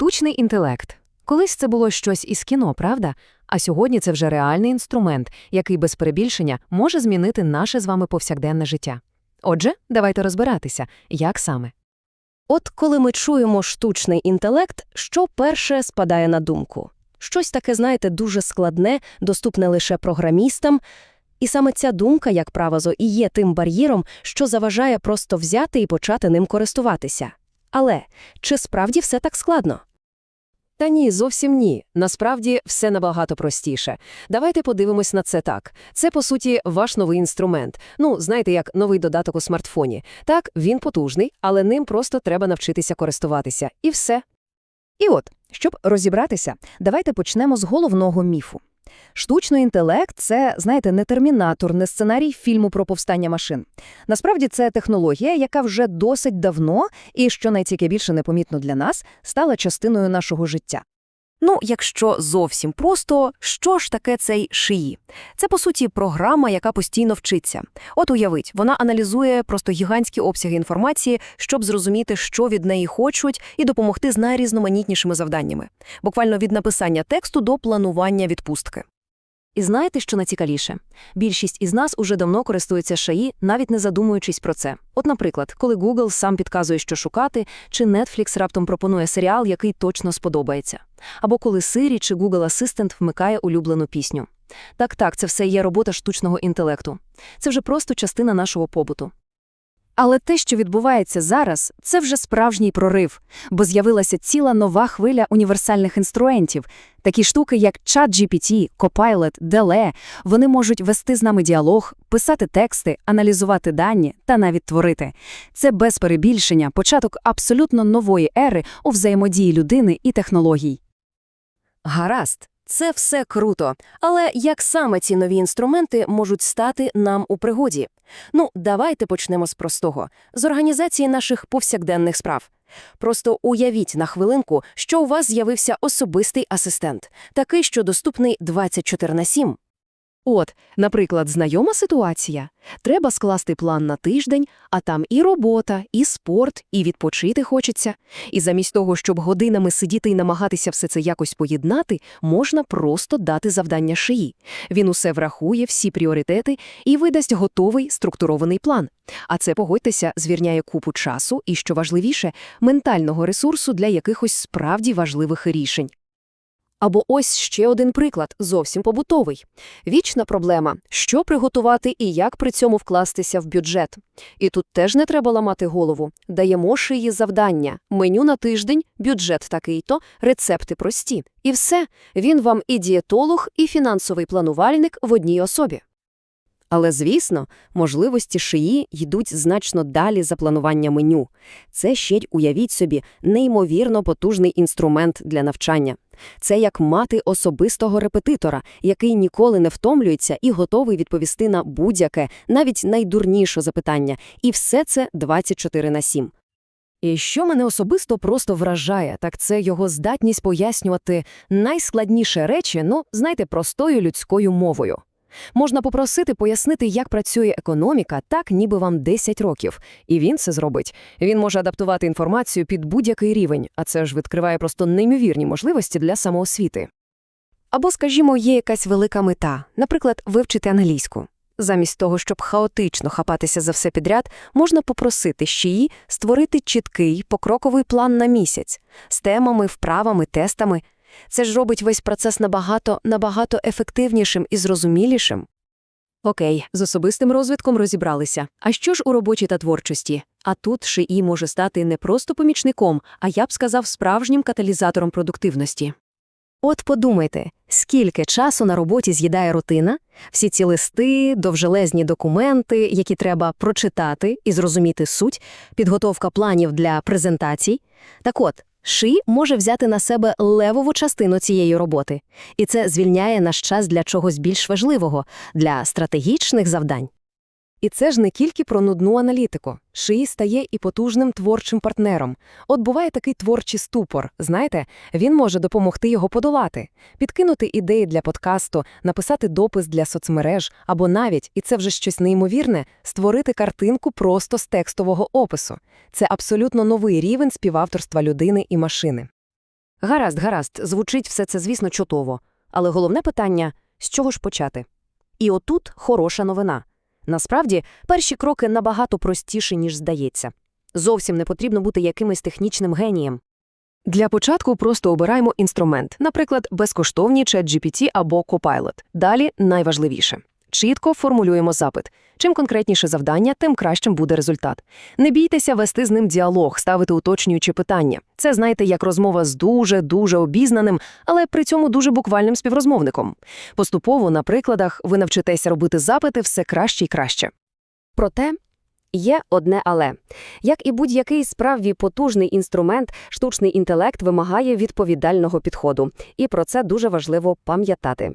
Штучний інтелект. Колись це було щось із кіно, правда? А сьогодні це вже реальний інструмент, який без перебільшення може змінити наше з вами повсякденне життя. Отже, давайте розбиратися, як саме. От коли ми чуємо штучний інтелект, що перше спадає на думку? Щось таке, знаєте, дуже складне, доступне лише програмістам. І саме ця думка, як правило, і є тим бар'єром, що заважає просто взяти і почати ним користуватися. Але чи справді все так складно? Та ні, зовсім ні. Насправді все набагато простіше. Давайте подивимось на це так. Це, по суті, ваш новий інструмент. Ну, знаєте, як новий додаток у смартфоні. Так, він потужний, але ним просто треба навчитися користуватися. І все. І от, щоб розібратися, давайте почнемо з головного міфу. Штучний інтелект це, знаєте, не термінатор, не сценарій фільму про повстання машин. Насправді це технологія, яка вже досить давно і, що найцікавіше непомітно для нас, стала частиною нашого життя. Ну, якщо зовсім просто, що ж таке цей шиї? Це, по суті, програма, яка постійно вчиться. От уявить, вона аналізує просто гігантські обсяги інформації, щоб зрозуміти, що від неї хочуть, і допомогти з найрізноманітнішими завданнями. Буквально від написання тексту до планування відпустки. І знаєте, що найцікавіше? Більшість із нас уже давно користується шаї, навіть не задумуючись про це. От, наприклад, коли Google сам підказує, що шукати, чи Netflix раптом пропонує серіал, який точно сподобається. Або коли Siri чи Google Assistant вмикає улюблену пісню. Так-так, це все є робота штучного інтелекту. Це вже просто частина нашого побуту. Але те, що відбувається зараз, це вже справжній прорив, бо з'явилася ціла нова хвиля універсальних інструментів. Такі штуки, як ChatGPT, Copilot, DALL-E, вони можуть вести з нами діалог, писати тексти, аналізувати дані та навіть творити. Це без перебільшення початок абсолютно нової ери у взаємодії людини і технологій. Гаразд, це все круто. Але як саме ці нові інструменти можуть стати нам у пригоді? Ну, давайте почнемо з простого з організації наших повсякденних справ. Просто уявіть на хвилинку, що у вас з'явився особистий асистент, такий, що доступний 24 на 7. От, наприклад, знайома ситуація. Треба скласти план на тиждень, а там і робота, і спорт, і відпочити хочеться. І замість того, щоб годинами сидіти і намагатися все це якось поєднати, можна просто дати завдання шиї. Він усе врахує, всі пріоритети і видасть готовий структурований план. А це, погодьтеся, звірняє купу часу і, що важливіше, ментального ресурсу для якихось справді важливих рішень. Або ось ще один приклад, зовсім побутовий. Вічна проблема – що приготувати і як при цьому вкластися в бюджет. І тут теж не треба ламати голову. Даємо шиї завдання, меню на тиждень, бюджет такий-то, рецепти прості. І все. Він вам і дієтолог, і фінансовий планувальник в одній особі. Але, звісно, можливості шиї йдуть значно далі за планування меню. Це ще й, уявіть собі, неймовірно потужний інструмент для навчання. Це як мати особистого репетитора, який ніколи не втомлюється і готовий відповісти на будь-яке, навіть найдурніше запитання. І все це 24 на 7. І що мене особисто просто вражає, так це його здатність пояснювати найскладніші речі, ну, знаєте, простою людською мовою. Можна попросити пояснити, як працює економіка, так ніби вам 10 років. І він це зробить. Він може адаптувати інформацію під будь-який рівень, а це ж відкриває просто неймовірні можливості для самоосвіти. Або, скажімо, є якась велика мета, наприклад, вивчити англійську. Замість того, щоб хаотично хапатися за все підряд, можна попросити щії створити чіткий покроковий план на місяць з темами, вправами, тестами. Це ж робить весь процес набагато, набагато ефективнішим і зрозумілішим. Окей, з особистим розвитком розібралися. А що ж у роботі та творчості? А тут ШИІ може стати не просто помічником, а я б сказав, справжнім каталізатором продуктивності. От подумайте, скільки часу на роботі з'їдає рутина, всі ці листи, довжелезні документи, які треба прочитати і зрозуміти суть, підготовка планів для презентацій. Так от, Ши може взяти на себе левову частину цієї роботи, і це звільняє наш час для чогось більш важливого, для стратегічних завдань. І це ж не тільки про нудну аналітику. Шиї стає і потужним творчим партнером. От буває такий творчий ступор, знаєте, він може допомогти його подолати, підкинути ідеї для подкасту, написати допис для соцмереж або навіть, і це вже щось неймовірне, створити картинку просто з текстового опису. Це абсолютно новий рівень співавторства людини і машини. Гаразд, гаразд, звучить все це, звісно, чутово. Але головне питання – з чого ж почати? І отут хороша новина. Насправді, перші кроки набагато простіші, ніж здається. Зовсім не потрібно бути якимось технічним генієм. Для початку просто обираємо інструмент, наприклад, безкоштовні ChatGPT або Copilot. Далі найважливіше. Чітко формулюємо запит. Чим конкретніше завдання, тим кращим буде результат. Не бійтеся вести з ним діалог, ставити уточнюючі питання. Це, знаєте, як розмова з дуже-дуже обізнаним, але при цьому дуже буквальним співрозмовником. Поступово на прикладах ви навчитеся робити запити все краще і краще. Проте є одне але. Як і будь-який справді потужний інструмент, штучний інтелект вимагає відповідального підходу. І про це дуже важливо пам'ятати.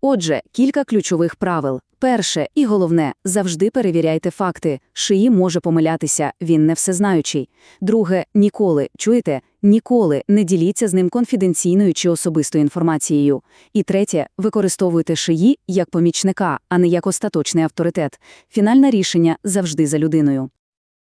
Отже, кілька ключових правил. Перше і головне – завжди перевіряйте факти. Шиї може помилятися, він не всезнаючий. Друге – ніколи, чуєте, ніколи не діліться з ним конфіденційною чи особистою інформацією. І третє – використовуйте шиї як помічника, а не як остаточний авторитет. Фінальне рішення завжди за людиною.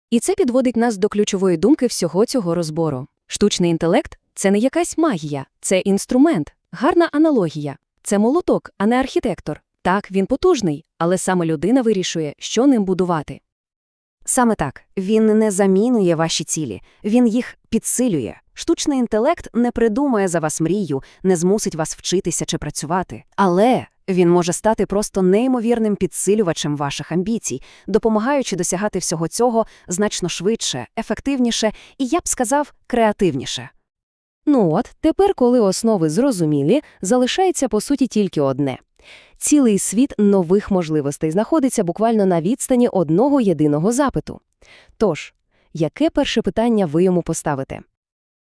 І це підводить нас до ключової думки всього цього розбору. Штучний інтелект – це не якась магія, це інструмент, гарна аналогія. Це молоток, а не архітектор. Так, він потужний, але саме людина вирішує, що ним будувати. Саме так, він не замінує ваші цілі, він їх підсилює. Штучний інтелект не придумає за вас мрію, не змусить вас вчитися чи працювати. Але він може стати просто неймовірним підсилювачем ваших амбіцій, допомагаючи досягати всього цього значно швидше, ефективніше і, я б сказав, креативніше. Ну от, тепер, коли основи зрозумілі, залишається по суті тільки одне. Цілий світ нових можливостей знаходиться буквально на відстані одного єдиного запиту. Тож, яке перше питання ви йому поставите?